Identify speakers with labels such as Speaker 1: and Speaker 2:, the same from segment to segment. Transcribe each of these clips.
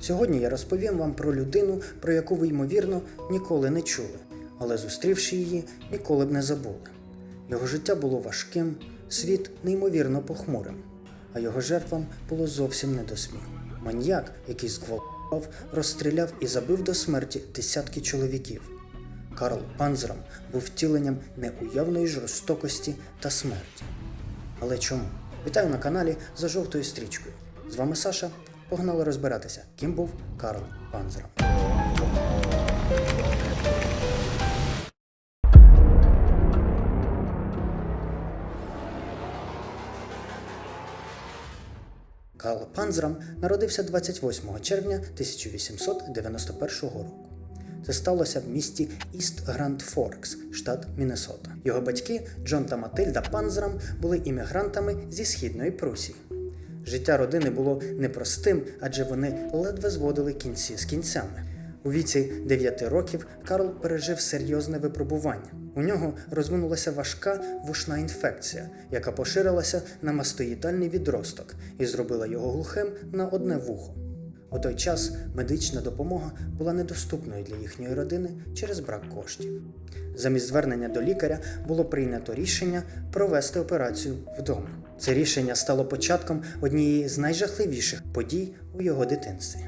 Speaker 1: Сьогодні я розповім вам про людину, про яку ви, ймовірно, ніколи не чули, але зустрівши її, ніколи б не забули. Його життя було важким, світ неймовірно похмурим, а його жертвам було зовсім не до сміху. Маньяк, який зґвалтував, розстріляв і забив до смерті десятки чоловіків. Карл Панзрам був втіленням неуявної жорстокості та смерті. Але чому? Вітаю на каналі за жовтою стрічкою. З вами Саша. Погнали розбиратися, ким був Карл Панзрам. Карл Панзрам народився 28 червня 1891 року. Це сталося в місті Іст Гранд Форкс, штат Міннесота. Його батьки Джон та Матильда Панзрам були іммігрантами зі східної Прусії. Життя родини було непростим, адже вони ледве зводили кінці з кінцями. У віці 9 років Карл пережив серйозне випробування. У нього розвинулася важка вушна інфекція, яка поширилася на мастоїдальний відросток і зробила його глухим на одне вухо. У той час медична допомога була недоступною для їхньої родини через брак коштів. Замість звернення до лікаря було прийнято рішення провести операцію вдома. Це рішення стало початком однієї з найжахливіших подій у його дитинстві.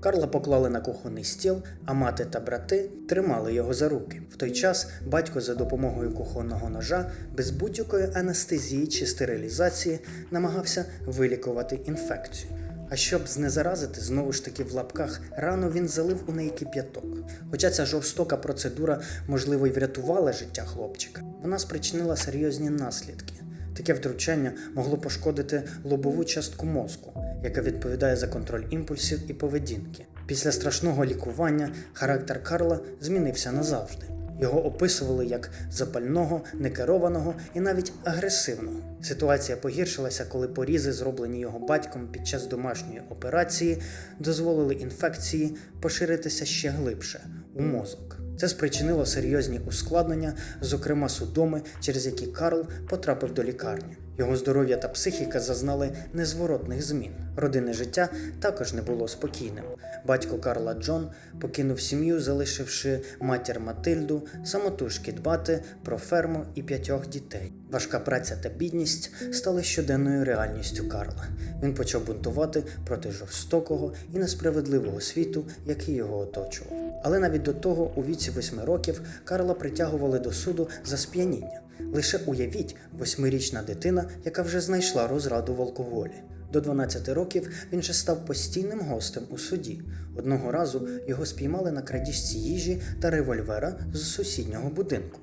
Speaker 1: Карла поклали на кухонний стіл, а мати та брати тримали його за руки. В той час батько за допомогою кухонного ножа без будь-якої анестезії чи стерилізації намагався вилікувати інфекцію. А щоб знезаразити знову ж таки в лапках рану, він залив у неї кип'яток. Хоча ця жорстока процедура, можливо, й врятувала життя хлопчика, вона спричинила серйозні наслідки. Таке втручання могло пошкодити лобову частку мозку, яка відповідає за контроль імпульсів і поведінки. Після страшного лікування характер Карла змінився назавжди. Його описували як запального, некерованого і навіть агресивного. Ситуація погіршилася, коли порізи, зроблені його батьком під час домашньої операції, дозволили інфекції поширитися ще глибше у мозок. Це спричинило серйозні ускладнення, зокрема судоми, через які Карл потрапив до лікарні. Його здоров'я та психіка зазнали незворотних змін. Родинне життя також не було спокійним. Батько Карла Джон покинув сім'ю, залишивши матір Матильду самотужки дбати про ферму і п'ятьох дітей. Важка праця та бідність стали щоденною реальністю Карла. Він почав бунтувати проти жорстокого і несправедливого світу, який його оточував. Але навіть до того, у віці восьми років, Карла притягували до суду за сп'яніння. Лише уявіть, восьмирічна дитина, яка вже знайшла розраду в алкоголі. До 12 років він же став постійним гостем у суді. Одного разу його спіймали на крадіжці їжі та револьвера з сусіднього будинку.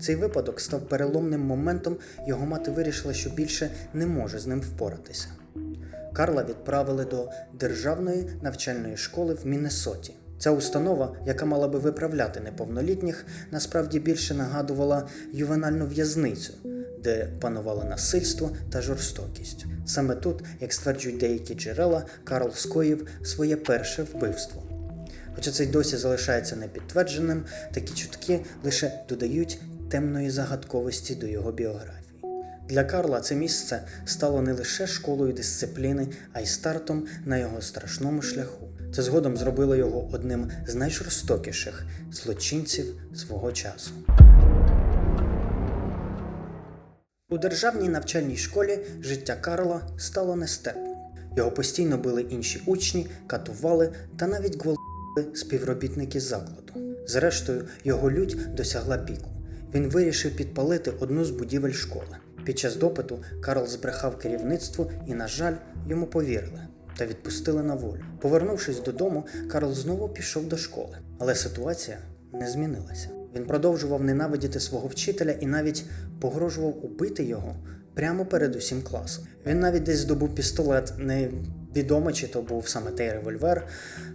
Speaker 1: Цей випадок став переломним моментом, його мати вирішила, що більше не може з ним впоратися. Карла відправили до державної навчальної школи в Міннесоті. Ця установа, яка мала би виправляти неповнолітніх, насправді більше нагадувала ювенальну в'язницю, де панувало насильство та жорстокість. Саме тут, як стверджують деякі джерела, Карл скоїв своє перше вбивство. Хоча це й досі залишається непідтвердженим, такі чутки лише додають темної загадковості до його біографії. Для Карла це місце стало не лише школою дисципліни, а й стартом на його страшному шляху. Це згодом зробило його одним з найжорстокіших злочинців свого часу. У державній навчальній школі життя Карла стало нестерпним. Його постійно били інші учні, катували та навіть гвалтували співробітники закладу. Зрештою, його лють досягла піку. Він вирішив підпалити одну з будівель школи. Під час допиту Карл збрехав керівництву і, на жаль, йому повірили та відпустили на волю. Повернувшись додому, Карл знову пішов до школи, але ситуація не змінилася. Він продовжував ненавидіти свого вчителя і навіть погрожував убити його прямо перед усім класом. Він навіть десь здобув пістолет, невідомо чи то був саме той револьвер.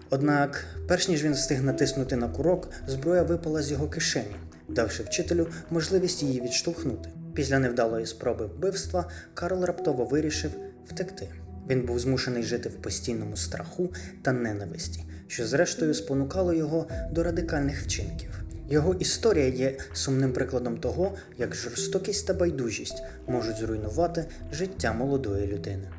Speaker 1: Однак, перш ніж він встиг натиснути на курок, зброя випала з його кишені, давши вчителю можливість її відштовхнути. Після невдалої спроби вбивства Карл раптово вирішив втекти. Він був змушений жити в постійному страху та ненависті, що зрештою спонукало його до радикальних вчинків. Його історія є сумним прикладом того, як жорстокість та байдужість можуть зруйнувати життя молодої людини.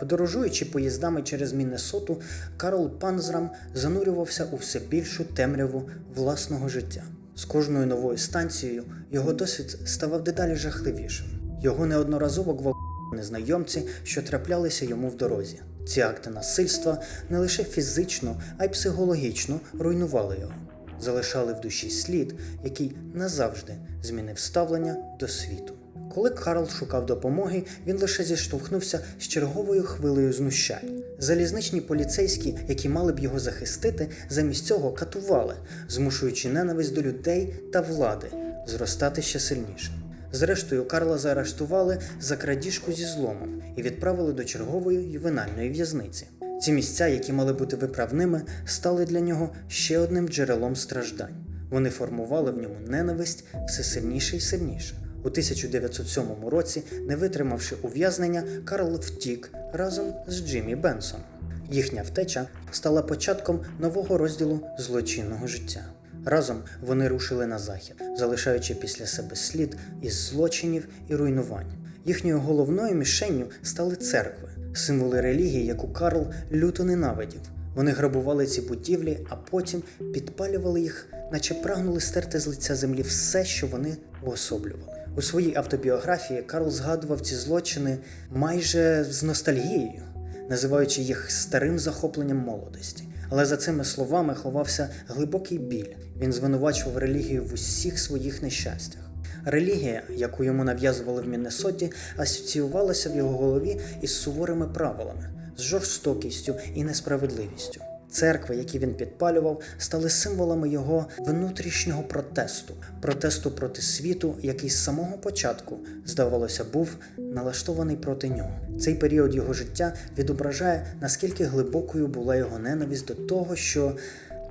Speaker 1: Подорожуючи поїздами через Міннесоту, Карл Панзрам занурювався у все більшу темряву власного життя. З кожною новою станцією його досвід ставав дедалі жахливішим. Його неодноразово гвалтували незнайомці, що траплялися йому в дорозі. Ці акти насильства не лише фізично, а й психологічно руйнували його, залишали в душі слід, який назавжди змінив ставлення до світу. Коли Карл шукав допомоги, він лише зіштовхнувся з черговою хвилею знущань. Залізничні поліцейські, які мали б його захистити, замість цього катували, змушуючи ненависть до людей та влади зростати ще сильніше. Зрештою, Карла заарештували за крадіжку зі зломом і відправили до чергової ювенальної в'язниці. Ці місця, які мали бути виправними, стали для нього ще одним джерелом страждань. Вони формували в ньому ненависть все сильніше і сильніше. У 1907 році, не витримавши ув'язнення, Карл втік разом з Джиммі Бенсоном. Їхня втеча стала початком нового розділу злочинного життя. Разом вони рушили на захід, залишаючи після себе слід із злочинів і руйнувань. Їхньою головною мішенню стали церкви, символи релігії, яку Карл люто ненавидів. Вони грабували ці будівлі, а потім підпалювали їх, наче прагнули стерти з лиця землі все, що вони уособлювали. У своїй автобіографії Карл згадував ці злочини майже з ностальгією, називаючи їх старим захопленням молодості. Але за цими словами ховався глибокий біль. Він звинувачував релігію в усіх своїх нещастях. Релігія, яку йому нав'язували в Міннесоті, асоціювалася в його голові із суворими правилами, з жорстокістю і несправедливістю. Церкви, які він підпалював, стали символами його внутрішнього протесту, протесту проти світу, який з самого початку, здавалося, був налаштований проти нього. Цей період його життя відображає, наскільки глибокою була його ненависть до того, що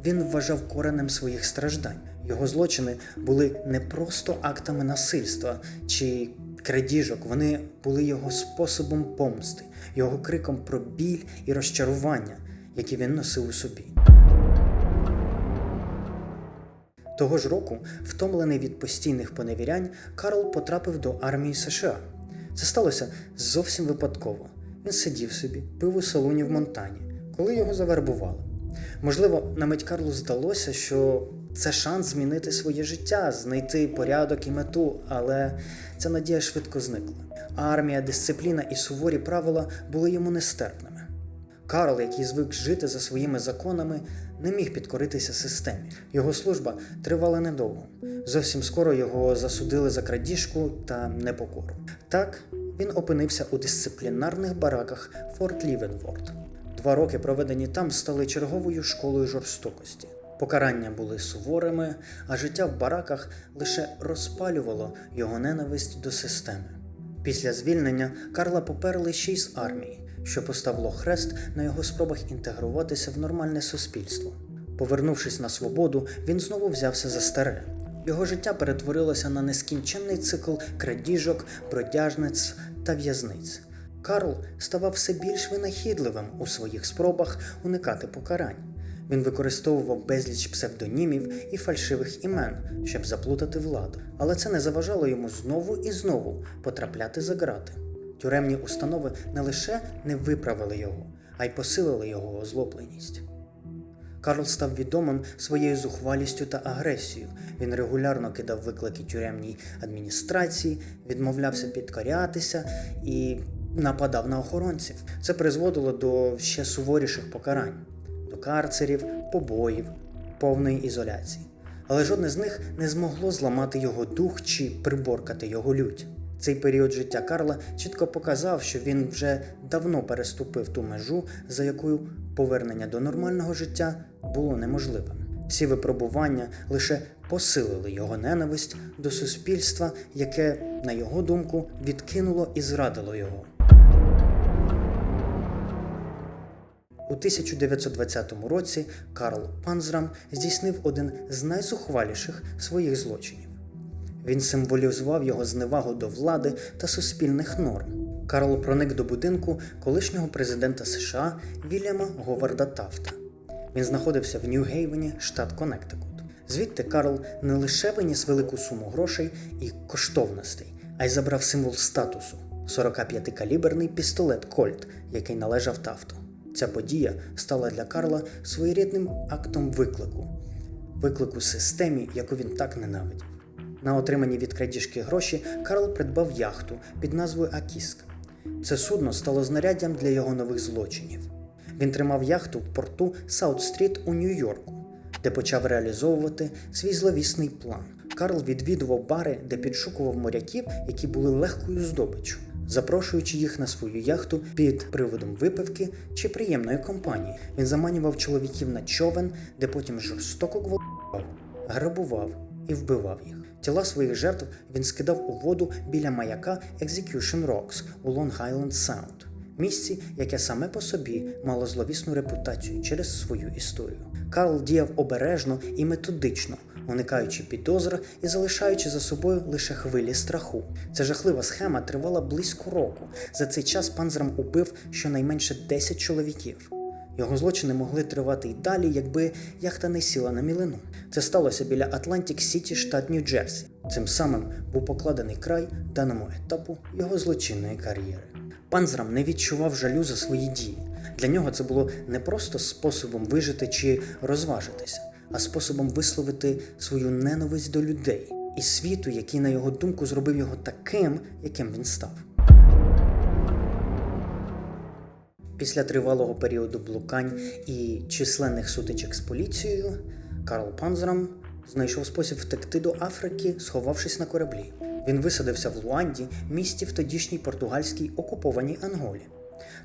Speaker 1: він вважав коренем своїх страждань. Його злочини були не просто актами насильства чи крадіжок, вони були його способом помсти, його криком про біль і розчарування, які він носив у собі. Того ж року, втомлений від постійних поневірянь, Карл потрапив до армії США. Це сталося зовсім випадково. Він сидів собі, пив у салоні в Монтані, коли його завербували. Можливо, на мить Карлу здалося, що це шанс змінити своє життя, знайти порядок і мету, але ця надія швидко зникла. Армія, дисципліна і суворі правила були йому нестерпними. Карл, який звик жити за своїми законами, не міг підкоритися системі. Його служба тривала недовго. Зовсім скоро його засудили за крадіжку та непокору. Так він опинився у дисциплінарних бараках Форт Лівенворд. Два роки, проведені там, стали черговою школою жорстокості. Покарання були суворими, а життя в бараках лише розпалювало його ненависть до системи. Після звільнення Карла поперли ще й з армії, що поставило хрест на його спробах інтегруватися в нормальне суспільство. Повернувшись на свободу, він знову взявся за старе. Його життя перетворилося на нескінченний цикл крадіжок, бродяжниць та в'язниць. Карл ставав все більш винахідливим у своїх спробах уникати покарань. Він використовував безліч псевдонімів і фальшивих імен, щоб заплутати владу. Але це не заважало йому знову і знову потрапляти за грати. Тюремні установи не лише не виправили його, а й посилили його озлобленість. Карл став відомим своєю зухвалістю та агресією. Він регулярно кидав виклики тюремній адміністрації, відмовлявся підкорятися і нападав на охоронців. Це призводило до ще суворіших покарань до карцерів, побоїв, повної ізоляції. Але жодне з них не змогло зламати його дух чи приборкати його лють. Цей період життя Карла чітко показав, що він вже давно переступив ту межу, за якою повернення до нормального життя було неможливим. Всі випробування лише посилили його ненависть до суспільства, яке, на його думку, відкинуло і зрадило його. У 1920 році Карл Панзрам здійснив один з найзухваліших своїх злочинів. Він символізував його зневагу до влади та суспільних норм. Карл проник до будинку колишнього президента США Вільяма Говарда Тафта. Він знаходився в Нью-Гейвені, штат Коннектикут. Звідти Карл не лише виніс велику суму грошей і коштовностей, а й забрав символ статусу 45-каліберний пістолет Кольт, який належав Тафту. Ця подія стала для Карла своєрідним актом виклику, виклику системі, яку він так ненавидів. На отримані від крадіжки гроші Карл придбав яхту під назвою Акіска. Це судно стало знаряддям для його нових злочинів. Він тримав яхту в порту Саут-стріт у Нью-Йорку, де почав реалізовувати свій зловісний план. Карл відвідував бари, де підшукував моряків, які були легкою здобиччю, запрошуючи їх на свою яхту під приводом випивки чи приємної компанії. Він заманював чоловіків на човен, де потім жорстоко гвалтував, грабував і вбивав їх. Тіла своїх жертв він скидав у воду біля маяка Execution Rocks у Long Island Sound, місці, яке саме по собі мало зловісну репутацію через свою історію. Карл діяв обережно і методично, уникаючи підозр і залишаючи за собою лише хвилі страху. Ця жахлива схема тривала близько року. За цей час панзрам убив щонайменше 10 чоловіків. Його злочини могли тривати й далі, якби яхта не сіла на мілину. Це сталося біля Атлантик Сіті, штат Нью-Джерсі. Цим самим був покладений край даному етапу його злочинної кар'єри. Панзрам не відчував жалю за свої дії. Для нього це було не просто способом вижити чи розважитися, а способом висловити свою ненависть до людей і світу, який, на його думку, зробив його таким, яким він став. Після тривалого періоду блукань і численних сутичок з поліцією, Карл Панзрам знайшов спосіб втекти до Африки, сховавшись на кораблі. Він висадився в Луанді, місті в тодішній португальській окупованій Анголі.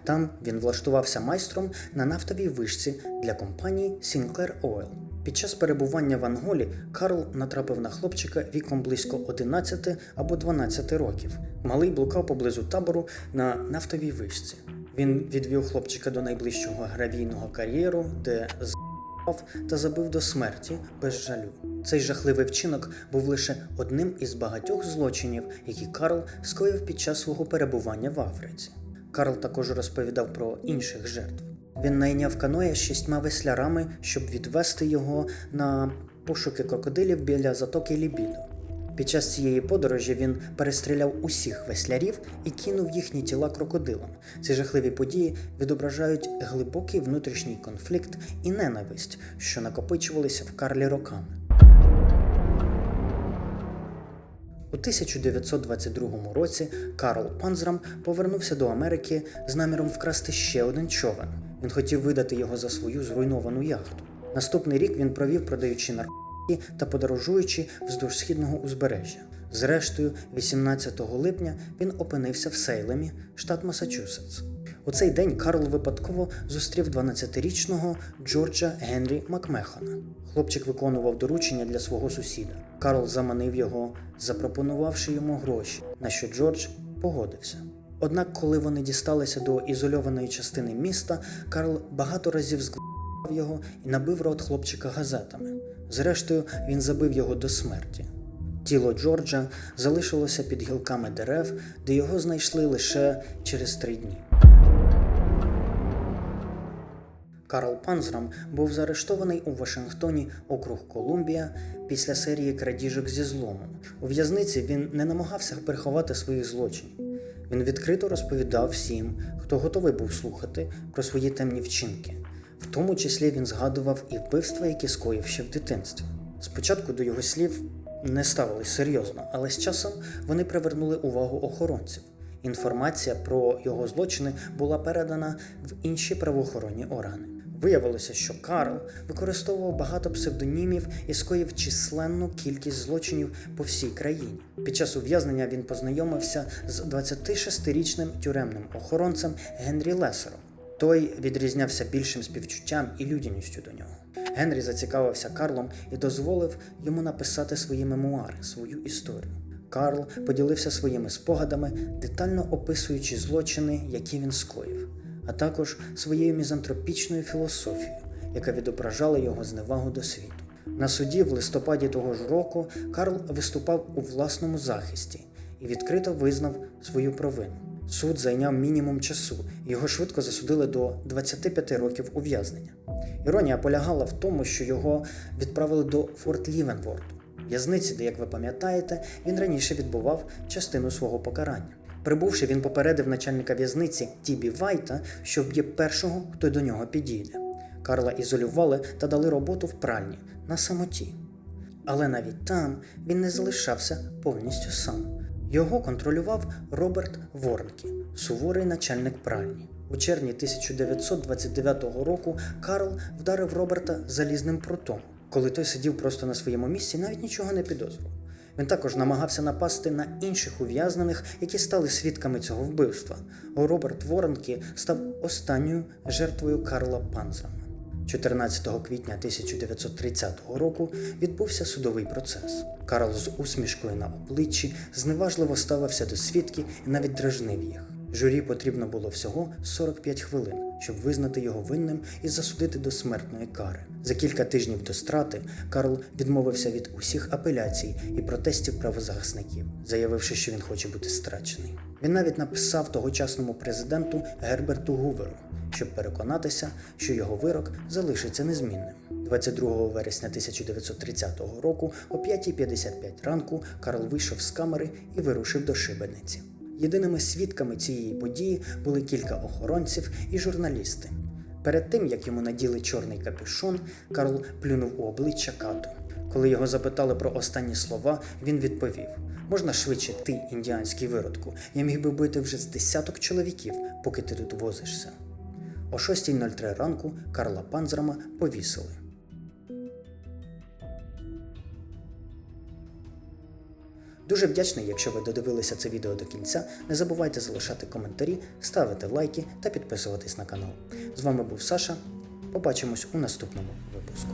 Speaker 1: Там він влаштувався майстром на нафтовій вишці для компанії Sinclair Oil. Під час перебування в Анголі Карл натрапив на хлопчика віком близько 11 або 12 років. Малий блукав поблизу табору на нафтовій вишці. Він відвів хлопчика до найближчого гравійного кар'єру, де з**ав та забив до смерті без жалю. Цей жахливий вчинок був лише одним із багатьох злочинів, які Карл скоїв під час свого перебування в Африці. Карл також розповідав про інших жертв. Він найняв каноє з шістьма веслярами, щоб відвести його на пошуки крокодилів біля затоки Лібідо. Під час цієї подорожі він перестріляв усіх веслярів і кинув їхні тіла крокодилам. Ці жахливі події відображають глибокий внутрішній конфлікт і ненависть, що накопичувалися в Карлі роками. У 1922 році Карл Панзрам повернувся до Америки з наміром вкрасти ще один човен. Він хотів видати його за свою зруйновану яхту. Наступний рік він провів, продаючи наркотики та подорожуючи вздовж східного узбережжя. Зрештою, 18 липня він опинився в Сейлемі, штат Масачусетс. У цей день Карл випадково зустрів 12-річного Джорджа Генрі Макмехана. Хлопчик виконував доручення для свого сусіда. Карл заманив його, запропонувавши йому гроші, на що Джордж погодився. Однак, коли вони дісталися до ізольованої частини міста, Карл багато разів зґвалтував його і набив рот хлопчика газетами. Зрештою, він забив його до смерті. Тіло Джорджа залишилося під гілками дерев, де його знайшли лише через три дні. Карл Панзрам був заарештований у Вашингтоні, округ Колумбія, після серії крадіжок зі зломом. У в'язниці він не намагався приховати своїх злочинів. Він відкрито розповідав всім, хто готовий був слухати про свої темні вчинки. В тому числі він згадував і вбивства, які скоїв ще в дитинстві. Спочатку до його слів не ставились серйозно, але з часом вони привернули увагу охоронців. Інформація про його злочини була передана в інші правоохоронні органи. Виявилося, що Карл використовував багато псевдонімів і скоїв численну кількість злочинів по всій країні. Під час ув'язнення він познайомився з 26-річним тюремним охоронцем Генрі Лесером. Той відрізнявся більшим співчуттям і людяністю до нього. Генрі зацікавився Карлом і дозволив йому написати свої мемуари, свою історію. Карл поділився своїми спогадами, детально описуючи злочини, які він скоїв, а також своєю мізантропічною філософією, яка відображала його зневагу до світу. На суді в листопаді того ж року Карл виступав у власному захисті і відкрито визнав свою провину. Суд зайняв мінімум часу, його швидко засудили до 25 років ув'язнення. Іронія полягала в тому, що його відправили до Форт Лівенворту, в'язниці, де, як ви пам'ятаєте, він раніше відбував частину свого покарання. Прибувши, він попередив начальника в'язниці Тібі Вайта, що вб'є першого, хто до нього підійде. Карла ізолювали та дали роботу в пральні на самоті. Але навіть там він не залишався повністю сам. Його контролював Роберт Ворнкі, суворий начальник пральні. У червні 1929 року Карл вдарив Роберта залізним прутом. Коли той сидів просто на своєму місці, навіть нічого не підозрював. Він також намагався напасти на інших ув'язнених, які стали свідками цього вбивства. Роберт Воронкі став останньою жертвою Карла Панзрама. 14 квітня 1930 року відбувся судовий процес. Карл з усмішкою на обличчі зневажливо ставився до свідків і навіть дражнив їх. Журі потрібно було всього 45 хвилин, щоб визнати його винним і засудити до смертної кари. За кілька тижнів до страти Карл відмовився від усіх апеляцій і протестів правозахисників, заявивши, що він хоче бути страчений. Він навіть написав тогочасному президенту Герберту Гуверу, щоб переконатися, що його вирок залишиться незмінним. 22 вересня 1930 року о 5.55 ранку Карл вийшов з камери і вирушив до шибениці. Єдиними свідками цієї події були кілька охоронців і журналісти. Перед тим, як йому наділи чорний капюшон, Карл плюнув у обличчя кату. Коли його запитали про останні слова, він відповів: можна швидше ти, індіанський виродку, я міг би бити вже з десяток чоловіків, поки ти тут возишся. О 6.03 ранку Карла Панзрама повісили. Дуже вдячний, якщо ви додивилися це відео до кінця. Не забувайте залишати коментарі, ставити лайки та підписуватись на канал. З вами був Саша. Побачимось у наступному випуску.